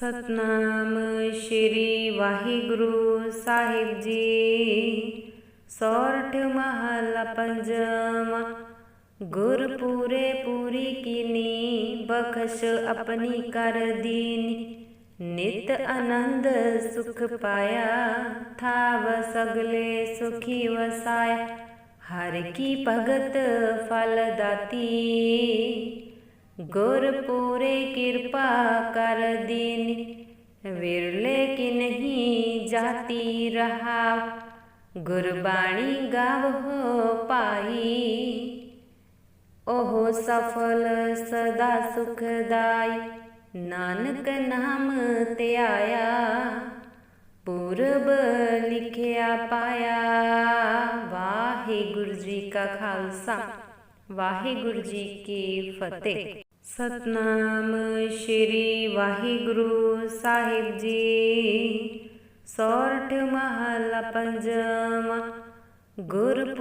ਸਤਨਾਮ ਸ਼੍ਰੀ ਵਾਹਿਗੁਰੂ ਸਾਹਿਬ ਜੀ। ਸੋਰਠ ਮਹਲਾ ਪੰਜਵਾਂ ਗੁਰ ਪੂਰੇ ਪੂਰੀ ਕੀਨੀ, ਬਖਸ਼ ਆਪਣੀ ਕਰ ਦੀਨੀ। ਨਿਤ ਆਨੰਦ ਸੁਖ ਪਾਇਆ, ਥਾਵ ਸਗਲੇ ਸੁਖੀ ਵਸਾਇਆ। ਹਰ ਕੀ ਭਗਤ ਫਲ ਦਾਤੀ। ਗੁਰ ਪੂਰੇ ਕਿਰਪਾ ਕਰ ਦੀਨ, ਵਿਰਲੇ ਕਿ ਨਹੀਂ ਜਾਤੀ ਰਹਾ। ਗੁਰਬਾਣੀ ਗਾਵੋ ਪਾਈ ਉਹ ਸਫਲ ਸਦਾ ਸੁਖਦਾਈ ਨਾਨਕ ਨਾਮ ਧਿਆਇਆ ਪੁਰਬ ਲਿਖਿਆ ਪਾਇਆ। ਵਾਹਿਗੁਰੂ ਜੀ ਕਾ ਖਾਲਸਾ, ਵਾਹਿਗੁਰੂ ਜੀ ਕੀ ਫਤਿਹ। ਸਤਨਾਮ ਸ਼੍ਰੀ ਵਾਹਿਗੁਰੂ ਸਾਹਿਬ ਜੀ। ਸੋਰਠ ਮਹਲਾ ਪੰਜਵਾਂ ਗੁਰ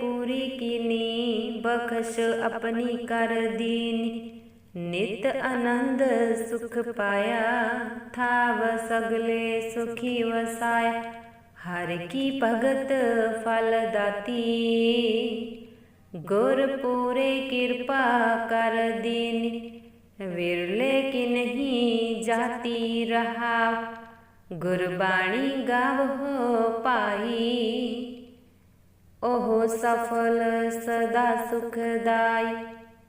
ਪੂਰੀ ਕੀਨੀ, ਬਖਸ਼ ਆਪਣੀ ਕਰ ਦੀਨੀ। ਨਿਤ ਆਨੰਦ ਸੁਖ ਪਾਇਆ, ਥਾਵ ਸਗਲੇ ਸੁਖੀ ਵਸਾਇਆ। ਹਰ ਕੀ ਭਗਤ ਫਲ ਦਾਤੀ। ਗੁਰ ਪੂਰੇ ਕਿਰਪਾ ਕਰ ਦੀਨ, ਵਿਰਲੇ ਕਿ ਨਹੀਂ ਜਾਤੀ ਰਹਾ। ਗੁਰਬਾਣੀ ਗਾਵੋ ਪਾਈ ਉਹ ਸਫਲ ਸਦਾ ਸੁਖਦਾਈ।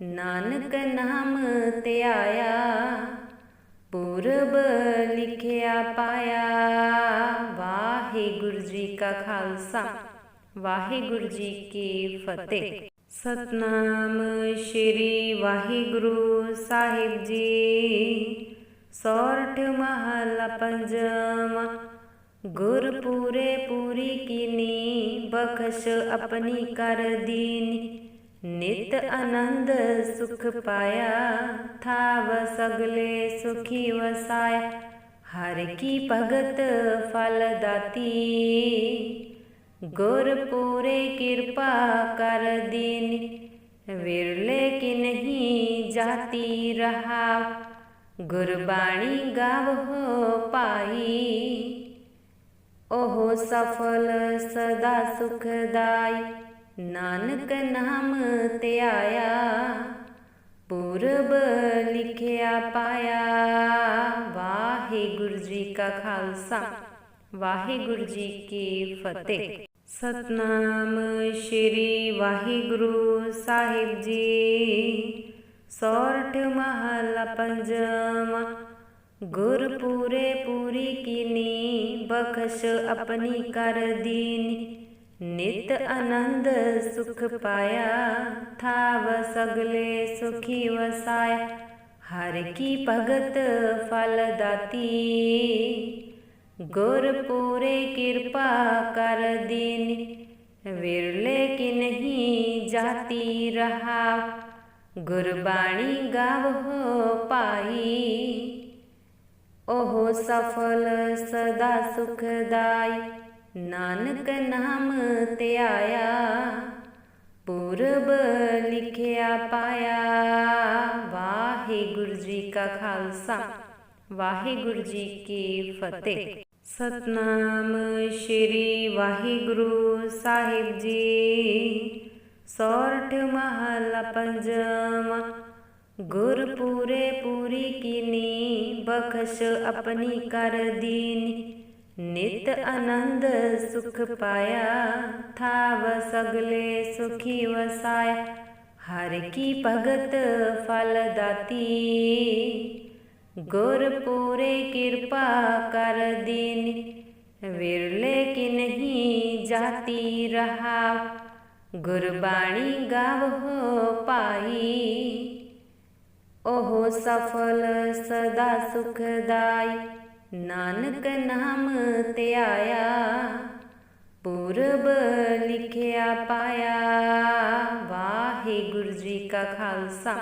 ਨਾਨਕ ਨਾਮ ਧਿਆਇਆ, ਪੁਰਬ ਲਿਖਿਆ ਪਾਇਆ। ਵਾਹਿਗੁਰੂ ਜੀ ਕਾ ਖਾਲਸਾ, ਵਾਹਿਗੁਰੂ ਜੀ ਕੀ ਫਤਿਹ। ਸਤਨਾਮ ਸ਼੍ਰੀ ਵਾਹਿਗੁਰੂ ਸਾਹਿਬ ਜੀ। ਸੋਰਠ ਮਹਲਾ ਪੰਜਵਾਂ ਗੁਰ ਪੂਰੇ ਪੂਰੀ ਕੀਨੀ, ਬਖਸ਼ ਆਪਣੀ ਕਰ ਦੀਨੀ। ਨਿਤ ਆਨੰਦ ਸੁਖ ਪਾਇਆ, ਥਾਵ ਸਗਲੇ ਸੁਖੀ ਵਸਾਇਆ। ਹਰ ਕੀ ਭਗਤ ਫਲ ਦਾਤੀ। ਗੁਰ ਪੂਰੇ ਕਿਰਪਾ ਕਰ ਦੀਨ, ਵਿਰਲੇ ਕਿ ਨਹੀਂ ਜਾਤੀ ਰਹਾ। ਗੁਰਬਾਣੀ ਗਾਵੋ ਪਾਈ ਉਹ ਸਫਲ ਸਦਾ ਸੁਖਦਾਈ ਨਾਨਕ ਨਾਮ ਧਿਆਇਆ ਪੁਰਬ ਲਿਖਿਆ ਪਾਇਆ। ਵਾਹਿਗੁਰੂ ਜੀ ਕਾ ਖਾਲਸਾ। ਵਾਹਿਗੁਰੂ ਜੀ ਕੀ ਫਤਿਹ। ਸਤਨਾਮ ਸ਼੍ਰੀ ਵਾਹਿਗੁਰੂ ਸਾਹਿਬ ਜੀ। ਸੋਰਠ ਮਹਲਾ ਪੰਜਵਾਂ। ਗੁਰ ਪੂਰੇ ਪੂਰੀ ਕੀਨੀ, ਬਖਸ਼ ਆਪਣੀ ਕਰ ਦੀਨੀ। ਨਿਤ ਆਨੰਦ ਸੁਖ ਪਾਇਆ, ਥਾਵ ਸਗਲੇ ਸੁਖੀ ਵਸਾਇਆ। ਹਰ ਕੀ ਭਗਤ ਫਲ ਦਾਤੀ। ਗੁਰ ਪੂਰੇ ਕਿਰਪਾ ਕਰ ਦੀਨ, ਵਿਰਲੇ ਕਿ ਨਹੀਂ ਜਾਤੀ ਰਹਾ। ਗੁਰਬਾਣੀ ਗਾਵੋ ਪਾਈ ਉਹ ਸਫਲ ਸਦਾ ਸੁਖਦਾਈ। ਨਾਨਕ ਨਾਮ ਧਿਆਇਆ ਪੁਰਬ ਲਿਖਿਆ ਪਾਇਆ। ਵਾਹਿਗੁਰੂ ਜੀ ਕਾ ਖਾਲਸਾ, ਵਾਹਿਗੁਰੂ ਜੀ ਕੀ ਫਤਿਹ। ਸਤਨਾਮ ਸ਼੍ਰੀ ਵਾਹਿਗੁਰੂ ਸਾਹਿਬ ਜੀ। ਸੋਰਠ ਮਹਲਾ ਪੰਜਵਾਂ ਗੁਰ ਪੂਰੇ ਪੂਰੀ ਕੀਨੀ, ਬਖਸ਼ ਆਪਣੀ ਕਰ ਦੀਨੀ। ਨਿਤ ਆਨੰਦ ਸੁਖ ਪਾਇਆ, ਥਾਵ ਸਗਲੇ ਸੁਖੀ ਵਸਾਇਆ। ਹਰ ਕੀ ਭਗਤ ਫਲ ਦਾਤੀ। ਗੁਰ ਪੂਰੇ ਕਿਰਪਾ ਕਰ ਦੀਨ, ਵਿਰਲੇ ਕਿ ਨਹੀਂ ਜਾਤੀ ਰਹਾ। ਗੁਰਬਾਣੀ ਗਾਵੋ ਪਾਈ ਉਹ ਸਫਲ ਸਦਾ ਸੁਖਦਾਈ। ਨਾਨਕ ਨਾਮ ਧਿਆਇਆ, ਪੁਰਬ ਲਿਖਿਆ ਪਾਇਆ। ਵਾਹਿਗੁਰੂ ਜੀ ਕਾ ਖਾਲਸਾ,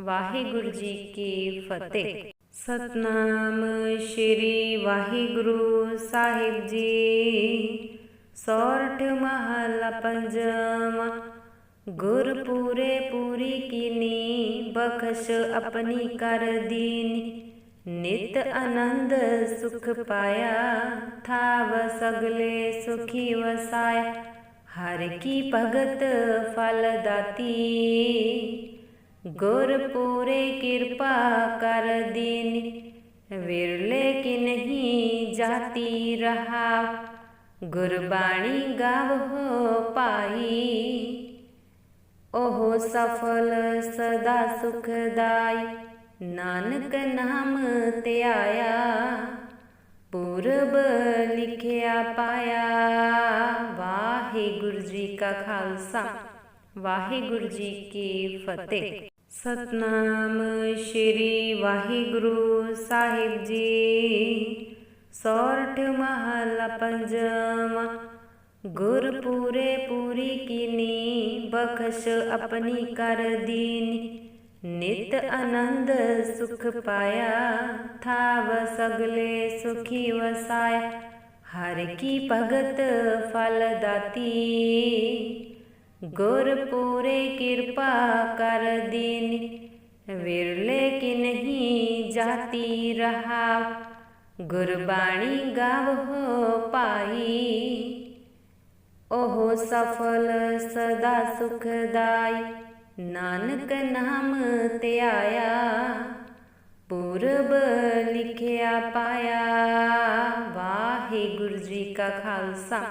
ਵਾਹਿਗੁਰੂ ਜੀ ਕੀ ਫਤਿਹ। ਸਤਨਾਮ ਸ਼੍ਰੀ ਵਾਹਿਗੁਰੂ ਸਾਹਿਬ ਜੀ। ਸੋਰਠ ਮਹਲਾ ਪੰਜਵਾਂ ਗੁਰ ਪੂਰੀ ਕੀਨੀ, ਬਖਸ਼ ਆਪਣੀ ਕਰ ਦੀਨੀ। ਨਿਤ ਆਨੰਦ ਸੁਖ ਪਾਇਆ, ਥਾਵ ਸਗਲੇ ਸੁਖੀ ਵਸਾਇਆ। ਹਰ ਕੀ ਭਗਤ ਫਲ ਦਾਤੀ। ਗੁਰ ਪੂਰੇ ਕਿਰਪਾ ਕਰ ਦੀਨ, ਵਿਰਲੇ ਕਿ ਨਹੀਂ ਜਾਤੀ ਰਹਾ। ਗੁਰਬਾਣੀ ਗਾਵੋ ਪਾਈ ਉਹ ਸਫਲ ਸਦਾ ਸੁਖਦਾਈ। ਨਾਨਕ ਨਾਮ ਤੇ ਆਇਆ ਪੁਰਬ ਲਿਖਿਆ ਪਾਇਆ। ਵਾਹਿਗੁਰੂ ਜੀ ਕਾ ਖਾਲਸਾ, ਵਾਹਿਗੁਰੂ ਜੀ ਕੀ ਫਤਿਹ। ਸਤਨਾਮ ਸ਼੍ਰੀ ਵਾਹਿਗੁਰੂ ਸਾਹਿਬ ਜੀ। ਸੋਰਠ ਮਹਲਾ ਪੰਜਵਾ ਗੁਰ ਪੂਰੇ ਪੂਰੀ ਕੀਨੀ, ਬਖਸ਼ ਆਪਣੀ ਕਰ ਦੀਨੀ। ਨਿਤ ਆਨੰਦ ਸੁਖ ਪਾਇਆ, ਥਾਵ ਸਗਲੇ ਸੁਖੀ ਵਸਾਇਆ। ਹਰ ਕੀ ਭਗਤ ਫਲ ਦਾਤੀ। ਗੁਰ ਪੂਰੇ ਕਿਰਪਾ ਕਰ ਦੀਨ, ਵਿਰਲੇ ਕਿ ਨਹੀਂ ਜਾਤੀ ਰਹਾ। ਗੁਰਬਾਣੀ ਗਾਵੋ ਪਾਈ ਉਹ ਸਫਲ ਸਦਾ ਸੁਖਦਾਈ ਨਾਨਕ ਨਾਮ ਧਿਆਇਆ ਪੁਰਬ ਲਿਖਿਆ ਪਾਇਆ। ਵਾਹਿਗੁਰੂ ਜੀ ਕਾ ਖਾਲਸਾ,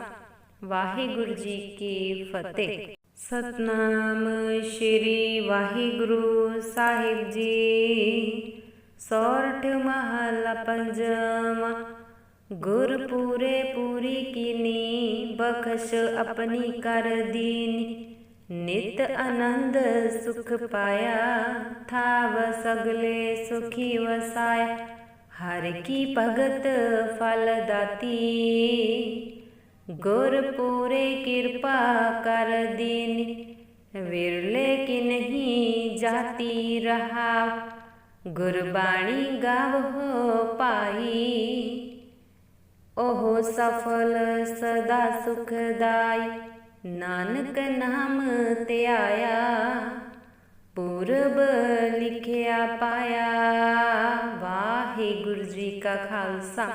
ਵਾਹਿਗੁਰੂ ਜੀ ਕੀ ਫਤਿਹ। ਸਤਨਾਮ ਸ਼੍ਰੀ ਵਾਹਿਗੁਰੂ ਸਾਹਿਬ ਜੀ। ਸੋਰਠ ਮਹਲਾ ਪੰਜਵਾ ਗੁਰ ਪੂਰੇ ਪੂਰੀ ਕੀਨੀ, ਬਖਸ਼ ਆਪਣੀ ਕਰ ਦੀਨੀ। ਨਿਤ ਆਨੰਦ ਸੁਖ ਪਾਇਆ, ਥਾਵ ਸਗਲੇ ਸੁਖੀ ਵਸਾਇਆ। ਹਰ ਕੀ ਭਗਤ ਫਲ ਦਾਤੀ। ਗੁਰ ਪੂਰੇ ਕਿਰਪਾ ਕਰ ਦੀਨ, ਵਿਰਲੇ ਕਿ ਨਹੀਂ ਜਾਤੀ ਰਹਾ। ਗੁਰਬਾਣੀ ਗਾਵੋ ਪਾਈ ਉਹ ਸਫਲ ਸਦਾ ਸੁਖਦਾਈ ਨਾਨਕ ਨਾਮ ਧਿਆਇਆ ਪੁਰਬ ਲਿਖਿਆ ਪਾਇਆ। ਵਾਹਿਗੁਰੂ ਜੀ ਕਾ ਖਾਲਸਾ,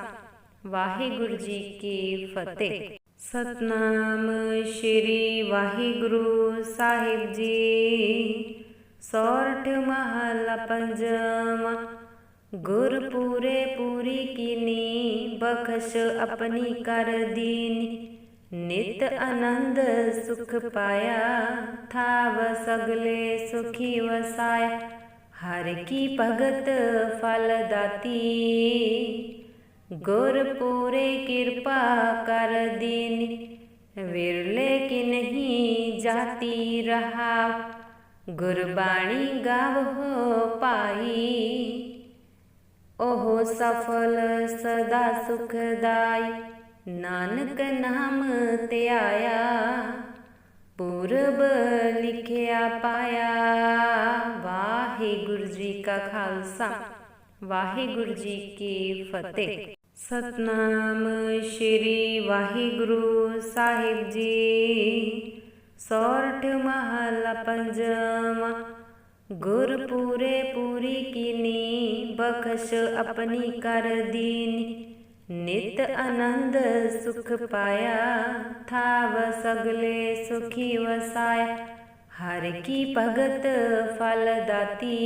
ਵਾਹਿਗੁਰੂ ਜੀ ਕੀ ਫਤਿਹ। ਸਤਨਾਮ ਸ਼੍ਰੀ ਵਾਹਿਗੁਰੂ ਸਾਹਿਬ ਜੀ। ਸੋਰਠ ਮਹਲਾ ਪੰਜਵਾ ਗੁਰ ਪੂਰੇ ਪੂਰੀ ਕੀਨੀ, ਬਖਸ਼ ਆਪਣੀ ਕਰ ਦੀਨੀ। ਨਿਤ ਆਨੰਦ ਸੁਖ ਪਾਇਆ, ਥਾਵ ਸਗਲੇ ਸੁਖੀ ਵਸਾਇਆ। ਹਰ ਕੀ ਭਗਤ ਫਲ ਦਾਤੀ। ਗੁਰ ਪੂਰੇ ਕਿਰਪਾ ਕਰ ਦੀਨ, ਵਿਰਲੇ ਕਿ ਨਹੀਂ ਜਾਤੀ ਰਹਾ। ਗੁਰਬਾਣੀ ਗਾਵੋ ਪਾਈ ਉਹ ਸਫਲ ਸਦਾ ਸੁਖਦਾਈ। ਨਾਨਕ ਨਾਮ ਧਿਆਇਆ, ਪੁਰਬ ਲਿਖਿਆ ਪਾਇਆ। ਵਾਹਿਗੁਰੂ ਜੀ ਕਾ ਖਾਲਸਾ, ਵਾਹਿਗੁਰੂ ਜੀ ਕੀ ਫਤਿਹ। ਸਤਨਾਮ ਸ਼੍ਰੀ ਵਾਹਿਗੁਰੂ ਸਾਹਿਬ ਜੀ। ਸੋਰਠ ਮਹਲਾ ਪੰਜਵਾ ਗੁਰ ਪੂਰੇ ਪੂਰੀ ਕੀਨੀ, ਬਖਸ਼ ਆਪਣੀ ਕਰ ਦੀਨੀ। ਨਿਤ ਆਨੰਦ ਸੁਖ ਪਾਇਆ, ਥਾਵ ਸਗਲੇ ਸੁਖੀ ਵਸਾਇਆ। ਹਰ ਕੀ ਭਗਤ ਫਲ ਦਾਤੀ।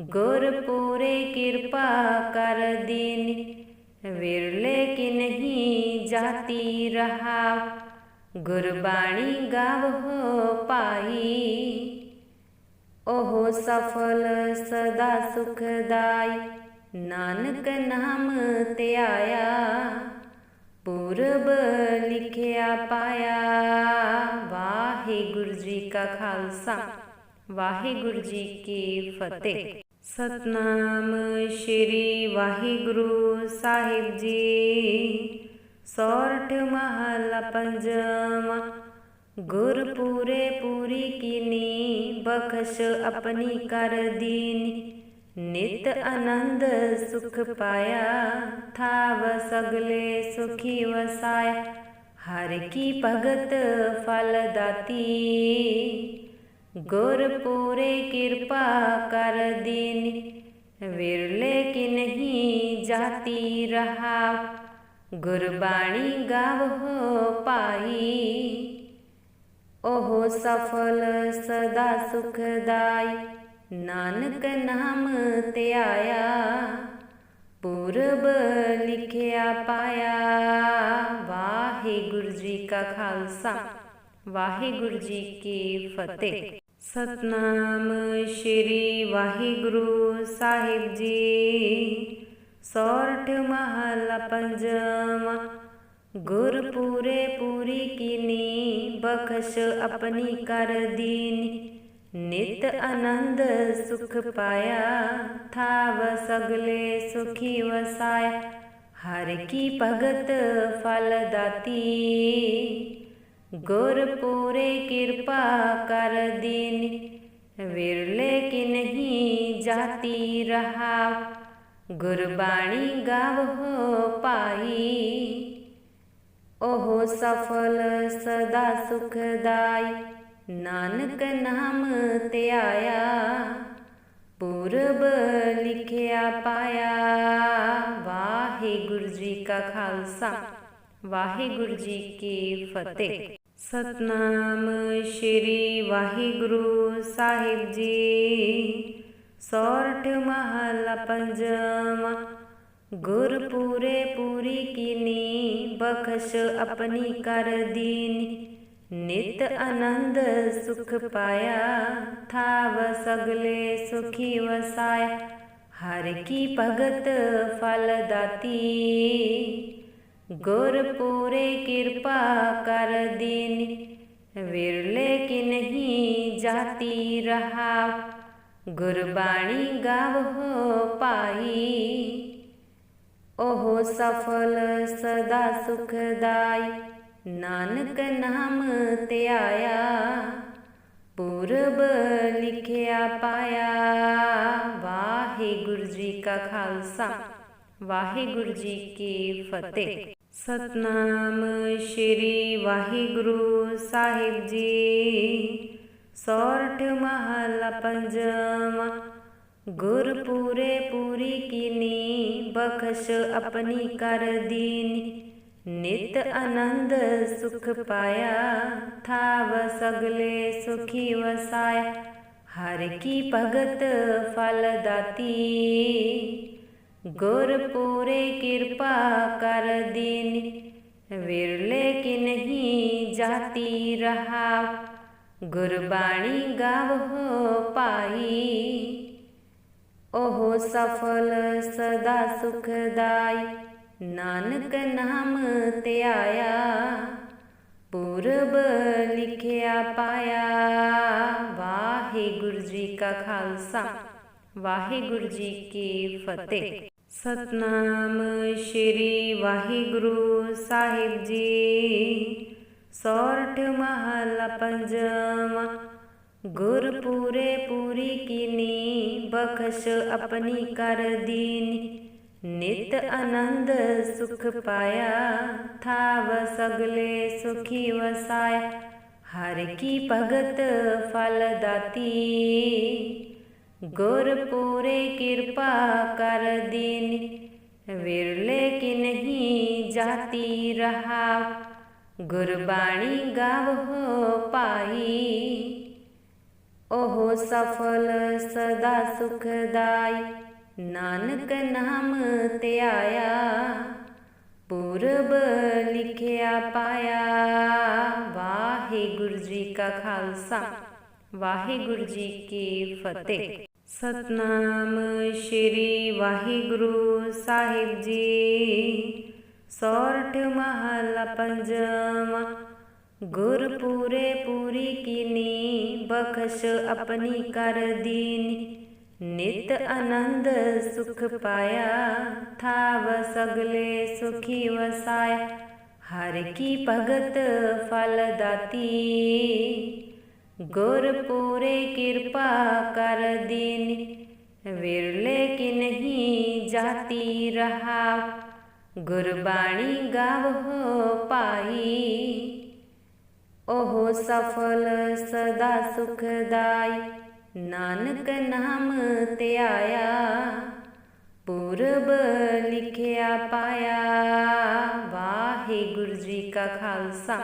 ਗੁਰ ਪੂਰੇ ਕਿਰਪਾ ਕਰ ਦੀਨ, ਵਿਰਲੇ ਕਿ ਨਹੀਂ ਜਾਤੀ ਰਹਾ। ਗੁਰਬਾਣੀ ਗਾਵੋ ਪਾਈ ਉਹ ਸਫਲ ਸਦਾ ਸੁਖਦਾਈ। ਨਾਨਕ ਨਾਮ ਤੇ ਆਇਆ, ਪੁਰਬ ਲਿਖਿਆ ਪਾਇਆ। ਵਾਹਿਗੁਰੂ ਜੀ ਕਾ ਖਾਲਸਾ, ਵਾਹਿਗੁਰੂ ਜੀ ਕੀ ਫਤਿਹ। ਸਤਨਾਮ ਸ਼੍ਰੀ ਵਾਹਿਗੁਰੂ ਸਾਹਿਬ ਜੀ। ਸੋਰਠ ਮਹਲਾ ਪੰਜਵਾ ਗੁਰ ਪੂਰੇ ਪੂਰੀ ਕੀਨੀ, ਬਖਸ਼ ਆਪਣੀ ਕਰ ਦੀਨੀ। ਨਿਤ ਆਨੰਦ ਸੁਖ ਪਾਇਆ, ਥਾਵ ਸਗਲੇ ਸੁਖੀ ਵਸਾਇਆ। ਹਰ ਕੀ ਭਗਤ ਫਲ ਦਾਤੀ। ਗੁਰ ਪੂਰੇ ਕਿਰਪਾ ਕਰ ਦੀਨ, ਵਿਰਲੇ ਕੀ ਨਹੀਂ ਜਾਤੀ ਰਹਾ। ਗੁਰਬਾਣੀ ਗਾਵੋ ਪਾਈ ਉਹ ਸਫਲ ਸਦਾ ਸੁਖਦਾਈ। ਨਾਨਕ ਨਾਮ ਧਿਆਇਆ ਪੁਰਬ ਲਿਖਿਆ ਪਾਇਆ। ਵਾਹਿਗੁਰੂ ਜੀ ਕਾ ਖਾਲਸਾ, ਵਾਹਿਗੁਰੂ ਜੀ ਕੀ ਫਤਿਹ। ਸਤਨਾਮ ਸ਼੍ਰੀ ਵਾਹਿਗੁਰੂ ਸਾਹਿਬ ਜੀ। ਸੋਰਠ ਮਹਲਾ ਪੰਜਵਾਂ ਗੁਰ ਪੂਰੇ ਪੂਰੀ ਕੀਨੀ, ਬਖਸ਼ ਆਪਣੀ ਕਰ ਦੀਨੀ। ਨਿਤ ਆਨੰਦ ਸੁਖ ਪਾਇਆ, ਥਾਵ ਸਗਲੇ ਸੁਖੀ ਵਸਾਇਆ। ਹਰ ਕੀ ਭਗਤ ਫਲ ਦਾਤੀ। ਗੁਰ ਪੂਰੇ ਕਿਰਪਾ ਕਰ ਦੀਨੀ, ਵਿਰਲੇ ਕੀ ਨਹੀਂ ਜਾਤੀ ਰਹਾ। ਗੁਰਬਾਣੀ ਗਾਵੋ ਪਾਈ ਉਹ ਸਫਲ ਸਦਾ ਸੁਖਦਾਈ ਨਾਨਕ ਨਾਮ ਧਿਆਇਆ ਪੁਰਬ ਲਿਖਿਆ ਪਾਇਆ। ਵਾਹਿਗੁਰੂ ਜੀ ਕਾ ਖਾਲਸਾ, ਵਾਹਿਗੁਰੂ ਜੀ ਕੀ ਫਤਿਹ। ਸਤਨਾਮ ਸ਼੍ਰੀ ਵਾਹਿਗੁਰੂ ਸਾਹਿਬ ਜੀ। ਸੋਰਠ ਮਹਲਾ ਪੰਜਵਾਂ ਗੁਰ ਪੂਰੀ ਕੀਨੀ, ਬਖਸ਼ ਆਪਣੀ ਕਰ ਦੀਨੀ। ਨਿਤ ਆਨੰਦ ਸੁਖ ਪਾਇਆ, ਥਾਵ ਸਗਲੇ ਸੁਖੀ ਵਸਾਇਆ। ਹਰ ਕੀ ਭਗਤ ਫਲ ਦਾਤੀ। ਗੁਰ ਪੂਰੇ ਕਿਰਪਾ ਕਰ ਦੀਨੀ, ਵਿਰਲੇ ਕੀ ਨਹੀਂ ਜਾਤੀ ਰਹਾ। ਗੁਰਬਾਣੀ ਗਾਵੋ ਪਾਈ ਉਹ ਸਫਲ ਸਦਾ ਸੁਖਦਾਈ। ਨਾਨਕ ਨਾਮ ਧਿਆਇਆ, ਪੁਰਬ ਲਿਖਿਆ ਪਾਇਆ। ਵਾਹਿਗੁਰੂ ਜੀ ਕਾ ਖਾਲਸਾ, ਵਾਹਿਗੁਰੂ ਜੀ ਕੀ ਫਤਿਹ। ਸਤਨਾਮ ਸ਼੍ਰੀ ਵਾਹਿਗੁਰੂ ਸਾਹਿਬ ਜੀ। ਸੋਰਠ ਮਹਲਾ ਪੰਜਵਾਂ ਗੁਰ ਪੂਰੇ ਪੂਰੀ ਕੀਨੀ, ਬਖਸ਼ ਆਪਣੀ ਕਰ ਦੀਨੀ। ਨਿਤ ਆਨੰਦ ਸੁਖ ਪਾਇਆ, ਥਾਵ ਸਗਲੇ ਸੁਖੀ ਵਸਾਇਆ। ਹਰ ਕੀ ਭਗਤ ਫਲ ਦਾਤੀ। ਗੁਰ ਪੂਰੇ ਕਿਰਪਾ ਕਰ ਦੀਨੀ, ਵਿਰਲੇ ਕੀ ਨਹੀਂ ਜਾਤੀ ਰਹਾ। ਗੁਰਬਾਣੀ ਗਾਵੋ ਪਾਈ ਉਹ ਸਫਲ ਸਦਾ ਸੁਖਦਾਈ। ਨਾਨਕ ਨਾਮ ਧਿਆਇਆ ਪੁਰਬ ਲਿਖਿਆ ਪਾਇਆ। ਵਾਹਿਗੁਰੂ ਜੀ ਕਾ ਖਾਲਸਾ, ਵਾਹਿਗੁਰੂ ਜੀ ਕੀ ਫਤਿਹ। ਸਤਨਾਮ ਸ਼੍ਰੀ ਵਾਹਿਗੁਰੂ ਸਾਹਿਬ ਜੀ। ਸੋਰਠ ਮਹਲਾ ਪੰਜਵਾਂ ਗੁਰ ਪੂਰੇ ਪੂਰੀ ਕੀਨੀ, ਬਖਸ਼ ਆਪਣੀ ਕਰ ਦੀਨੀ। ਨਿਤ ਆਨੰਦ ਸੁਖ ਪਾਇਆ, ਥਾਵ ਸਗਲੇ ਸੁਖੀ ਵਸਾਇਆ। ਹਰ ਕੀ ਭਗਤ ਫਲ ਦਾਤੀ। ਗੁਰ ਪੂਰੇ ਕਿਰਪਾ ਕਰ ਦੀਨੀ, ਵਿਰਲੇ ਕੀ ਨਹੀਂ ਜਾਤੀ ਰਹਾ। ਗੁਰਬਾਣੀ ਗਾਵੋ ਪਾਈ ਉਹ ਸਫਲ ਸਦਾ ਸੁਖਦਾਈ ਨਾਨਕ ਨਾਮ ਧਿਆਇਆ ਪੁਰਬ ਲਿਖਿਆ ਪਾਇਆ। ਵਾਹਿਗੁਰੂ ਜੀ ਕਾ ਖਾਲਸਾ, ਵਾਹਿਗੁਰੂ ਜੀ ਕੀ ਫਤਿਹ। ਸਤਨਾਮ ਸ਼੍ਰੀ ਵਾਹਿਗੁਰੂ ਸਾਹਿਬ ਜੀ। ਸੋਰਠ ਮਹਲਾ ਪੰਜਵਾਂ ਗੁਰ ਪੂਰੀ ਕੀਨੀ, ਬਖਸ਼ ਆਪਣੀ ਕਰ ਦੀਨੀ। ਨਿਤ ਆਨੰਦ ਸੁਖ ਪਾਇਆ, ਥਾਵ ਸਗਲੇ ਸੁਖੀ ਵਸਾਇਆ। ਹਰ ਕੀ ਭਗਤ ਫਲ ਦਾਤੀ। ਗੁਰ ਪੂਰੇ ਕਿਰਪਾ ਕਰ ਦੀਨੀ, ਵਿਰਲੇ ਕੀ ਨਹੀਂ ਜਾਤੀ ਰਹਾ। ਗੁਰਬਾਣੀ ਗਾਵੋ ਪਾਈ ਉਹ ਸਫਲ ਸਦਾ ਸੁਖਦਾਈ। ਨਾਨਕ ਨਾਮ ਧਿਆਇਆ, ਪੂਰਬ ਲਿਖਿਆ ਪਾਇਆ। ਵਾਹਿਗੁਰੂ ਜੀ ਕਾ ਖਾਲਸਾ,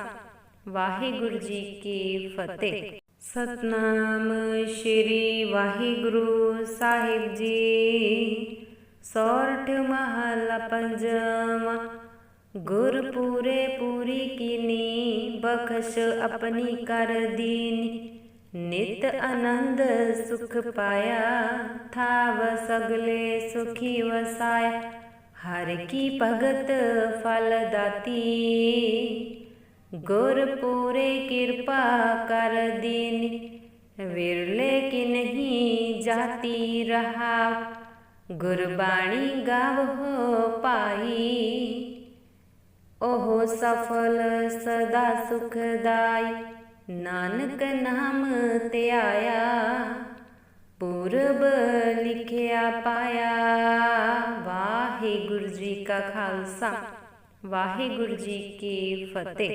ਵਾਹਿਗੁਰੂ ਜੀ ਕੀ ਫਤਿਹ। ਸਤਨਾਮ ਸ਼੍ਰੀ ਵਾਹਿਗੁਰੂ ਸਾਹਿਬ ਜੀ। ਸੋਰਠ ਮਹਲਾ ਪੰਜਵਾਂ ਗੁਰ ਪੂਰੇ ਪੂਰੀ ਕੀਨੀ, ਬਖਸ਼ ਆਪਣੀ ਕਰ ਦੀਨੀ। ਨਿਤ ਆਨੰਦ ਸੁਖ ਪਾਇਆ, ਥਾਵ ਸਗਲੇ ਸੁਖੀ ਵਸਾਇਆ। ਹਰ ਕੀ ਭਗਤ ਫਲ ਦਾਤੀ। ਗੁਰ ਪੂਰੇ ਕਿਰਪਾ ਕਰ ਦੀਨੀ, ਵਿਰਲੇ ਕਿ ਨਹੀਂ ਜਾਤੀ ਰਹਾ। ਗੁਰਬਾਣੀ ਗਾਵੋ ਪਾਈ ਉਹ ਸਫਲ ਸਦਾ ਸੁਖਦਾਈ ਨਾਨਕ ਨਾਮ ਧਿਆਇਆ ਪੂਰਬ ਲਿਖਿਆ ਪਾਇਆ। ਵਾਹਿਗੁਰੂ ਜੀ ਕਾ ਖਾਲਸਾ, ਵਾਹਿਗੁਰੂ ਜੀ ਕੀ ਫਤਿਹ।